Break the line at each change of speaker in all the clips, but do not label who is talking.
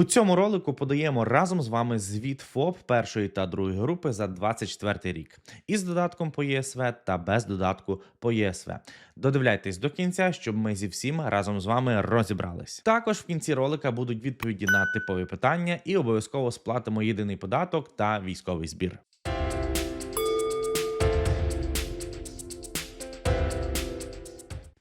У цьому ролику подаємо разом з вами звіт ФОП першої та другої групи за 24 рік із додатком по ЄСВ та без додатку по ЄСВ. Додивляйтесь до кінця, щоб ми зі всім разом з вами розібрались. Також в кінці ролика будуть відповіді на типові питання і обов'язково сплатимо єдиний податок та військовий збір.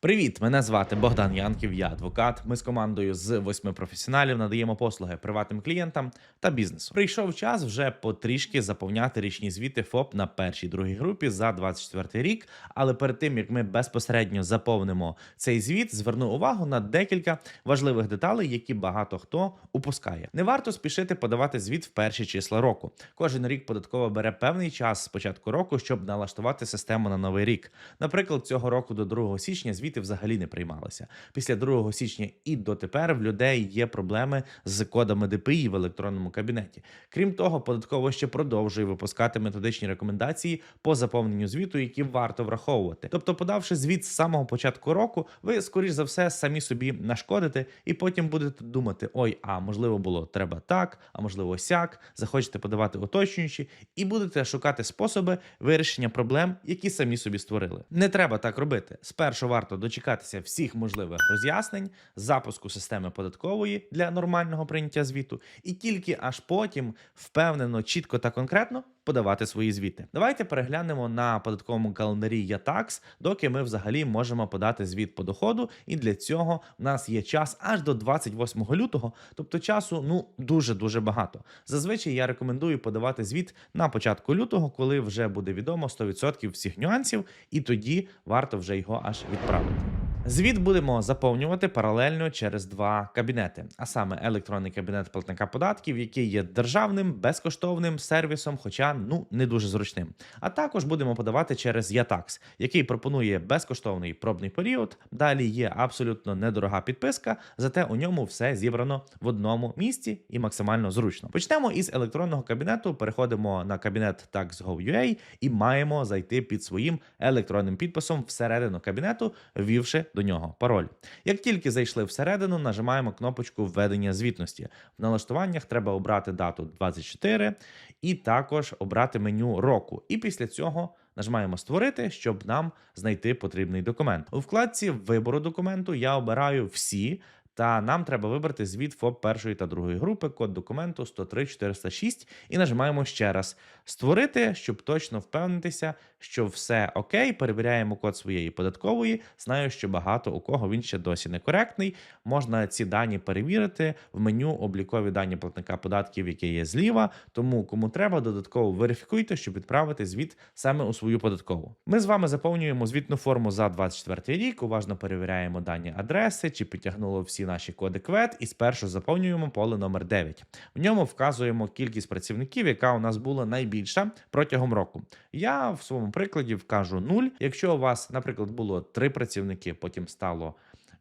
Привіт, мене звати Богдан Янків, я адвокат. Ми з командою з восьми професіоналів надаємо послуги приватним клієнтам та бізнесу. Прийшов час вже потрішки заповняти річні звіти ФОП на першій другій групі за 24 рік. Але перед тим як ми безпосередньо заповнимо цей звіт, зверну увагу на декілька важливих деталей, які багато хто упускає. Не варто спішити подавати звіт в перші числа року. Кожен рік податково бере певний час з початку року, щоб налаштувати систему на новий рік. Наприклад, цього року до 2 січня звіти взагалі не приймалися. Після 2 січня і дотепер в людей є проблеми з кодами ДПІ в електронному кабінеті. Крім того, податково ще продовжує випускати методичні рекомендації по заповненню звіту, які варто враховувати. Тобто, подавши звіт з самого початку року, ви скоріш за все самі собі нашкодите, і потім будете думати: ой, а можливо було треба так, а можливо сяк. Захочете подавати уточнюючі, і будете шукати способи вирішення проблем, які самі собі створили. Не треба так робити. Спершу варто дочекатися всіх можливих роз'яснень, запуску системи податкової для нормального прийняття звіту, і тільки аж потім впевнено, чітко та конкретно подавати свої звіти. Давайте переглянемо на податковому календарі Ятакс, доки ми взагалі можемо подати звіт по доходу. І для цього в нас є час аж до 28 лютого, тобто часу ну дуже дуже багато. Зазвичай я рекомендую подавати звіт на початку лютого, коли вже буде відомо 100% всіх нюансів, і тоді варто вже його аж відправити. Звіт будемо заповнювати паралельно через два кабінети, а саме електронний кабінет платника податків, який є державним безкоштовним сервісом, хоча ну не дуже зручним. А також будемо подавати через Ятакс, який пропонує безкоштовний пробний період. Далі є абсолютно недорога підписка, зате у ньому все зібрано в одному місці і максимально зручно. Почнемо із електронного кабінету. Переходимо на кабінет tax.gov.ua і маємо зайти під своїм електронним підписом всередину кабінету, ввівши до нього пароль. Як тільки зайшли всередину, нажимаємо кнопочку введення звітності. В налаштуваннях треба обрати дату 24 і також обрати меню року. І після цього. Нажимаємо створити, щоб нам знайти потрібний документ. У вкладці вибору документу я обираю всі. Та нам треба вибрати звіт ФОП першої та другої групи, код документу 103406 і нажимаємо ще раз створити, щоб точно впевнитися, що все окей. Перевіряємо код своєї податкової. Знаю, що багато у кого він ще досі некоректний. Можна ці дані перевірити в меню облікові дані платника податків, яке є зліва. Тому кому треба, додатково верифікуйте, щоб відправити звіт саме у свою податкову. Ми з вами заповнюємо звітну форму за 24 рік. Уважно перевіряємо дані адреси, чи підтягнуло всі наші коди квет і спершу заповнюємо поле номер 9. В ньому вказуємо кількість працівників, яка у нас була найбільша протягом року. Я в своєму прикладі вкажу 0. Якщо у вас, наприклад, було 3 працівники, потім стало.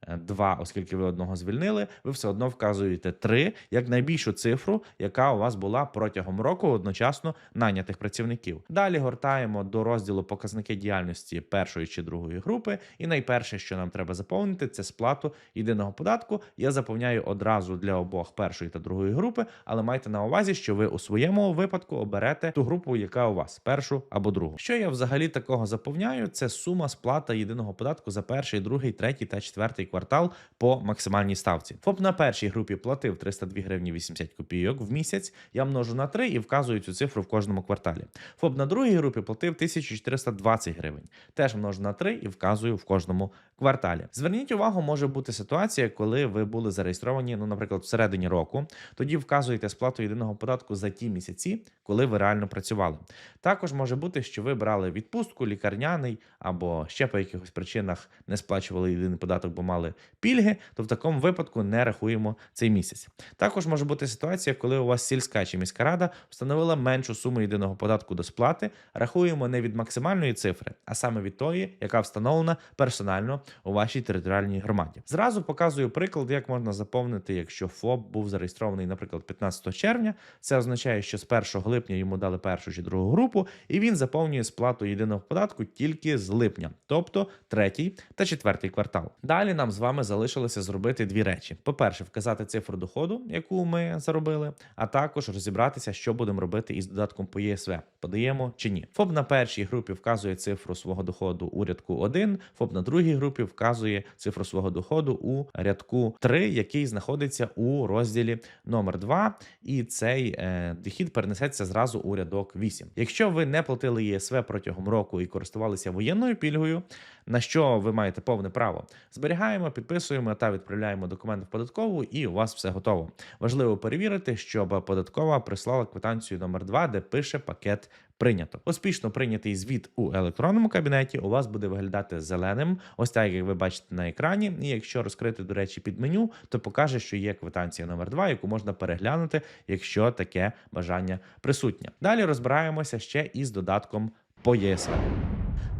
Е, Два, оскільки ви одного звільнили, ви все одно вказуєте три як найбільшу цифру, яка у вас була протягом року одночасно найнятих працівників. Далі гортаємо до розділу показники діяльності першої чи другої групи. І найперше, що нам треба заповнити, це сплату єдиного податку. Я заповняю одразу для обох першої та другої групи, але майте на увазі, що ви у своєму випадку оберете ту групу, яка у вас першу або другу. Що я взагалі такого заповняю? Це сума сплата єдиного податку за перший, другий, третій та четвертий квартал по максимальній ставці. ФОП на першій групі платив 302 гривні 80 копійок в місяць. Я множу на 3 і вказую цю цифру в кожному кварталі. ФОП на другій групі платив 1420 гривень. Теж множу на 3 і вказую в кожному кварталі. Зверніть увагу, може бути ситуація, коли ви були зареєстровані, ну, наприклад, всередині року. Тоді вказуєте сплату єдиного податку за ті місяці, коли ви реально працювали. Також може бути, що ви брали відпустку, лікарняний або ще по якихось причинах не сплачували єдиний податок, бо мали пільги, то в такому випадку не рахуємо цей місяць. Також може бути ситуація, коли у вас сільська чи міська рада встановила меншу суму єдиного податку до сплати, рахуємо не від максимальної цифри, а саме від тої, яка встановлена персонально у вашій територіальній громаді. Зразу показую приклад, як можна заповнити, якщо ФОП був зареєстрований, наприклад, 15 червня. Це означає, що з 1 липня йому дали першу чи другу групу, і він заповнює сплату єдиного податку тільки з липня, тобто третій та четвертий квартал. Далі нам з вами залишилося зробити дві речі: по-перше, вказати цифру доходу, яку ми заробили, а також розібратися, що будемо робити із додатком по ЄСВ. Подаємо чи ні. ФОП на першій групі вказує цифру свого доходу у рядку 1, ФОП на другій групі вказує цифру свого доходу у рядку 3, який знаходиться у розділі номер 2, і цей е, дохід перенесеться зразу у рядок 8. Якщо ви не платили ЄСВ протягом року і користувалися воєнною пільгою, на що ви маєте повне право, зберігаємо, підписуємо та відправляємо документи в податкову, і у вас все готово. Важливо перевірити, щоб податкова прислала квитанцію номер 2, де пише пакет. Прийнято успішно прийнятий звіт у електронному кабінеті. У вас буде виглядати зеленим, ось так як ви бачите на екрані. І якщо розкрити, до речі, під меню, то покаже, що є квитанція номер 2 яку можна переглянути, якщо таке бажання присутнє. Далі розбираємося ще із додатком по ЄСВ.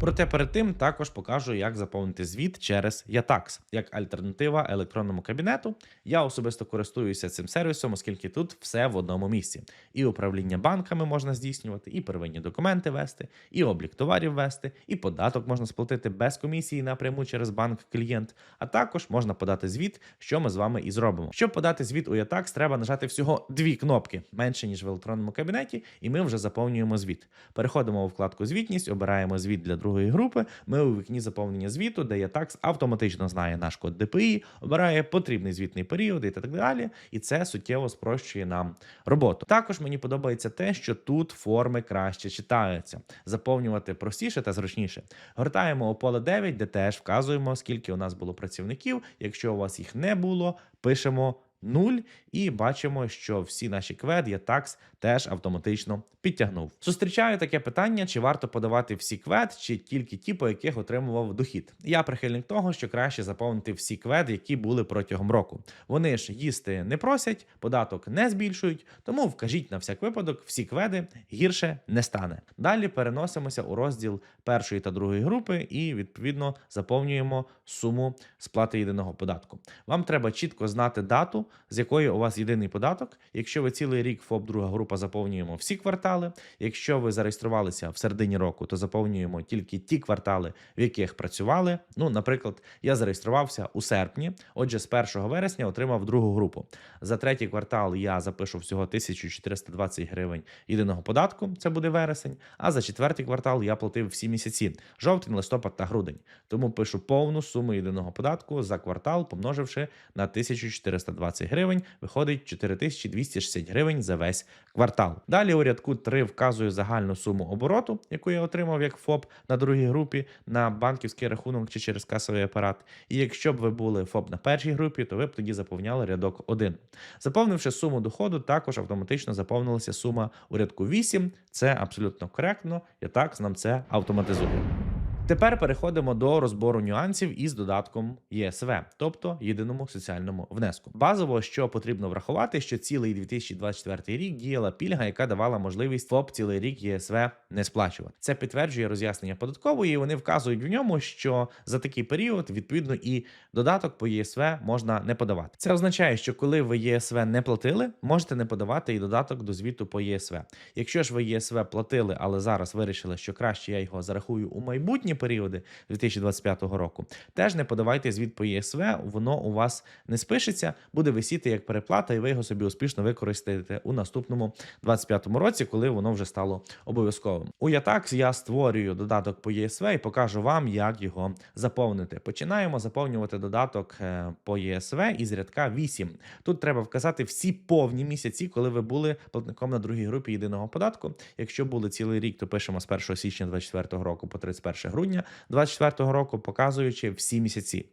Проте перед тим також покажу, як заповнити звіт через Yatax, як альтернатива електронному кабінету. Я особисто користуюся цим сервісом, оскільки тут все в одному місці. І управління банками можна здійснювати, і первинні документи вести, і облік товарів вести, і податок можна сплатити без комісії напряму через банк клієнт. А також можна подати звіт, що ми з вами і зробимо. Щоб подати звіт у Yatax, треба нажати всього дві кнопки менше ніж в електронному кабінеті, і ми вже заповнюємо звіт. Переходимо у вкладку Звітність, обираємо звіт для другої групи. Ми у вікні заповнення звіту, де Yatax автоматично знає наш код ДПІ, обирає потрібний звітний період і так далі. І це суттєво спрощує нам роботу. Також мені подобається те, що тут форми краще читаються, заповнювати простіше та зручніше. Гортаємо у поле 9, де теж вказуємо, скільки у нас було працівників. Якщо у вас їх не було, пишемо. 0, і бачимо, що всі наші квед я такс теж автоматично підтягнув. Зустрічаю таке питання: чи варто подавати всі квед, чи тільки ті, по яких отримував дохід. Я прихильник того, що краще заповнити всі квед, які були протягом року. Вони ж їсти не просять, податок не збільшують, тому вкажіть на всяк випадок всі кведи гірше не стане. Далі переносимося у розділ першої та другої групи і відповідно заповнюємо суму сплати єдиного податку. Вам треба чітко знати дату з якої у вас єдиний податок. Якщо ви цілий рік ФОП друга група заповнюємо всі квартали. Якщо ви зареєструвалися в середині року, то заповнюємо тільки ті квартали, в яких працювали. Ну, наприклад, я зареєструвався у серпні. Отже, з 1 вересня отримав другу групу. За третій квартал я запишу всього 1420 гривень єдиного податку. Це буде вересень. А за четвертий квартал я платив всі місяці: жовтень, листопад та грудень. Тому пишу повну суму єдиного податку за квартал, помноживши на 1420 гривень, виходить 4260 гривень за весь квартал. Далі у рядку 3 вказую загальну суму обороту, яку я отримав як ФОП на другій групі на банківський рахунок чи через касовий апарат. І якщо б ви були ФОП на першій групі, то ви б тоді заповняли рядок 1. Заповнивши суму доходу, також автоматично заповнилася сума у рядку 8. Це абсолютно коректно. Я так нам це автоматизує. Тепер переходимо до розбору нюансів із додатком ЄСВ, тобто єдиному соціальному внеску. Базово, що потрібно врахувати, що цілий 2024 рік діяла пільга, яка давала можливість ФОП цілий рік ЄСВ не сплачувати. Це підтверджує роз'яснення податкової. Вони вказують в ньому, що за такий період відповідно і додаток по ЄСВ можна не подавати. Це означає, що коли ви ЄСВ не платили, можете не подавати і додаток до звіту по ЄСВ. Якщо ж ви ЄСВ платили, але зараз вирішили, що краще я його зарахую у майбутні періоди 2025 року, теж не подавайте звіт по ЄСВ, воно у вас не спишеться, буде висіти як переплата, і ви його собі успішно використаєте у наступному 25 році, коли воно вже стало обов'язковим. У Yatax я створюю додаток по ЄСВ і покажу вам, як його заповнити. Починаємо заповнювати додаток е, по ЄСВ із рядка 8. Тут треба вказати всі повні місяці, коли ви були платником на другій групі єдиного податку. Якщо були цілий рік, то пишемо з 1 січня 2024 року по 31 грудня 2024 року, показуючи всі місяці.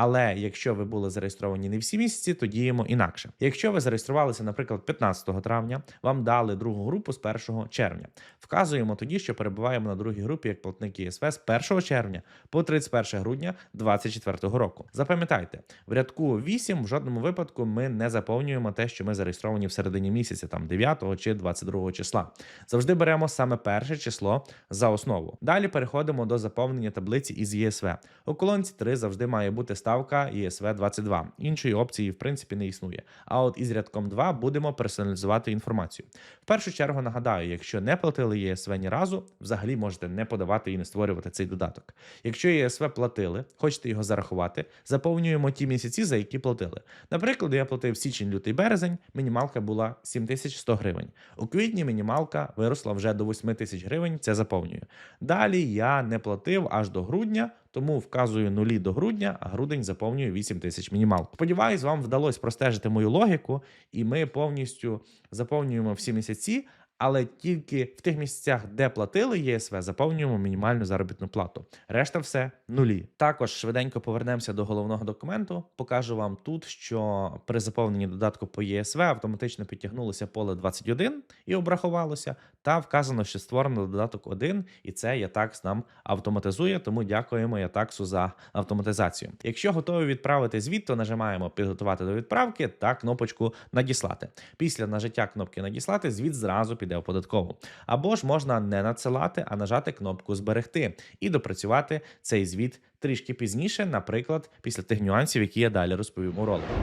Але якщо ви були зареєстровані не всі місяці, то діємо інакше. Якщо ви зареєструвалися, наприклад, 15 травня, вам дали другу групу з 1 червня. Вказуємо тоді, що перебуваємо на другій групі як платник ЄСВ з 1 червня по 31 грудня 2024 року. Запам'ятайте, в рядку 8 в жодному випадку ми не заповнюємо те, що ми зареєстровані в середині місяця, там 9 чи 22 числа. Завжди беремо саме перше число за основу. Далі переходимо до заповнення таблиці із ЄСВ. У колонці 3 завжди має бути ставка ЄСВ 22. Іншої опції, в принципі, не існує. А от із рядком 2 будемо персоналізувати інформацію. В першу чергу нагадаю, якщо не платили ЄСВ ні разу, взагалі можете не подавати і не створювати цей додаток. Якщо ЄСВ платили, хочете його зарахувати, заповнюємо ті місяці, за які платили. Наприклад, я платив січень, лютий, березень, мінімалка була 7100 гривень. У квітні мінімалка виросла вже до 8 тисяч гривень, це заповнюю. Далі я не платив аж до грудня, тому вказую нулі до грудня, а грудень заповнюю 8 тисяч мінімал. Сподіваюсь, вам вдалося простежити мою логіку, і ми повністю заповнюємо всі місяці. Але тільки в тих місцях, де платили ЄСВ, заповнюємо мінімальну заробітну плату. Решта все нулі. Також швиденько повернемося до головного документу. Покажу вам тут, що при заповненні додатку по ЄСВ автоматично підтягнулося поле 21 і обрахувалося. Та вказано, що створено додаток 1, і це Ятакс нам автоматизує. Тому дякуємо Ятаксу за автоматизацію. Якщо готові відправити звіт, то нажимаємо підготувати до відправки та кнопочку надіслати. Після нажиття кнопки надіслати звіт зразу піде в податкову. Або ж можна не надсилати, а нажати кнопку зберегти і допрацювати цей звіт трішки пізніше, наприклад, після тих нюансів, які я далі розповім у ролику.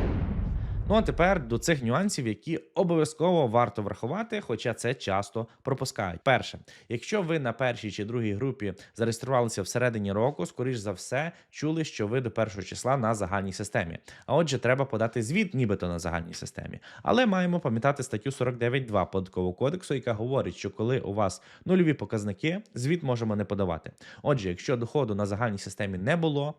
Ну а тепер до цих нюансів, які обов'язково варто врахувати, хоча це часто пропускають. Перше, якщо ви на першій чи другій групі зареєструвалися всередині року, скоріш за все чули, що ви до першого числа на загальній системі. А отже, треба подати звіт, нібито на загальній системі. Але маємо пам'ятати статтю 49.2 податкового кодексу, яка говорить, що коли у вас нульові показники, звіт можемо не подавати. Отже, якщо доходу на загальній системі не було,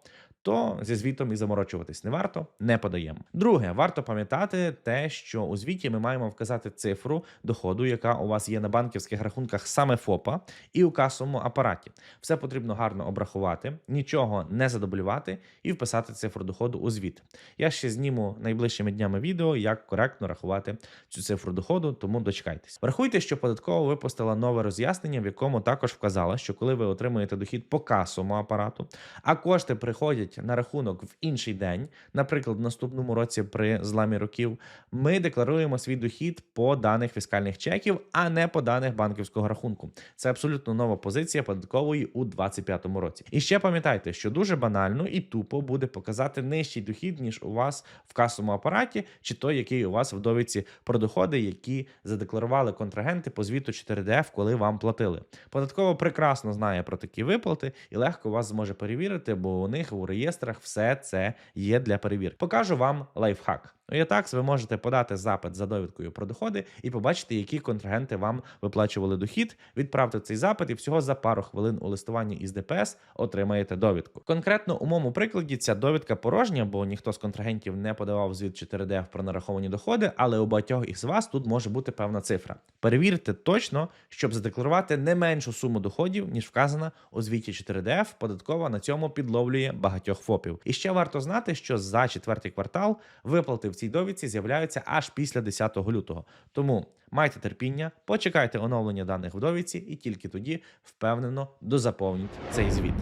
то зі звітом і заморочуватись не варто, не подаємо. Друге, варто пам'ятати те, що у звіті ми маємо вказати цифру доходу, яка у вас є на банківських рахунках саме ФОПа, і у касовому апараті. Все потрібно гарно обрахувати, нічого не задублювати і вписати цифру доходу у звіт. Я ще зніму найближчими днями відео, як коректно рахувати цю цифру доходу, тому дочекайтесь. Врахуйте, що податкова випустила нове роз'яснення, в якому також вказала, що коли ви отримуєте дохід по касовому апарату, а кошти приходять на рахунок в інший день, наприклад, в наступному році при зламі років, ми декларуємо свій дохід по даних фіскальних чеків, а не по даних банківського рахунку. Це абсолютно нова позиція податкової у 2025 році. І ще пам'ятайте, що дуже банально і тупо буде показати нижчий дохід, ніж у вас в касовому апараті, чи той, який у вас в довідці про доходи, які задекларували контрагенти по звіту 4DF, коли вам платили. Податково прекрасно знає про такі виплати і легко вас зможе перевірити, бо у них у реєстрах все це є для перевірки. Покажу вам лайфхак. У Ятакс ви можете подати запит за довідкою про доходи і побачити, які контрагенти вам виплачували дохід. Відправте цей запит, і всього за пару хвилин у листуванні із ДПС отримаєте довідку. Конкретно у моєму прикладі ця довідка порожня, бо ніхто з контрагентів не подавав звіт 4DF про нараховані доходи, але у багатьох із вас тут може бути певна цифра. Перевірте точно, щоб задекларувати не меншу суму доходів, ніж вказана у звіті 4DF. Податкова на цьому підловлює багатьох ФОПів. І ще варто знати, що за четвертий квартал виплати цій довідці з'являються аж після 10 лютого. Тому майте терпіння, почекайте оновлення даних в довідці і тільки тоді впевнено дозаповніть цей звіт.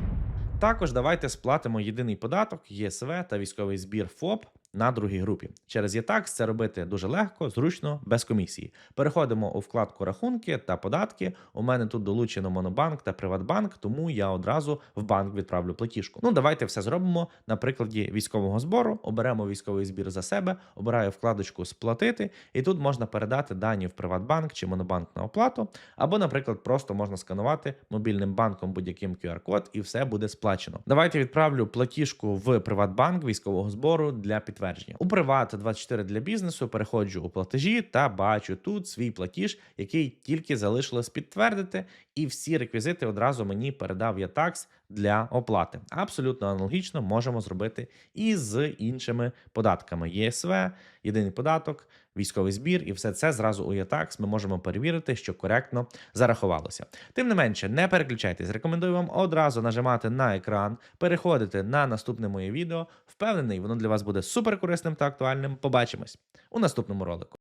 Також давайте сплатимо єдиний податок, ЄСВ та військовий збір ФОП на другій групі. Через ЄТАКС це робити дуже легко, зручно, без комісії. Переходимо у вкладку рахунки та податки. У мене тут долучено Монобанк та Приватбанк, тому я одразу в банк відправлю платіжку. Ну, давайте все зробимо на прикладі військового збору. Оберемо військовий збір за себе, обираю вкладочку Сплатити, і тут можна передати дані в Приватбанк чи Монобанк на оплату, або, наприклад, просто можна сканувати мобільним банком будь-яким QR-код, і все буде сплачено. Давайте відправлю платіжку в Приватбанк військового збору для підтвердження. У Приват 24 для бізнесу переходжу у платежі та бачу тут свій платіж, який тільки залишилось підтвердити, і всі реквізити одразу мені передав Ятакс для оплати. Абсолютно аналогічно можемо зробити і з іншими податками: ЄСВ, єдиний податок, військовий збір, і все це зразу у Ятакс ми можемо перевірити, що коректно зарахувалося. Тим не менше, не переключайтесь. Рекомендую вам одразу нажимати на екран, переходити на наступне моє відео. Впевнений, воно для вас буде суперкорисним та актуальним. Побачимось у наступному ролику.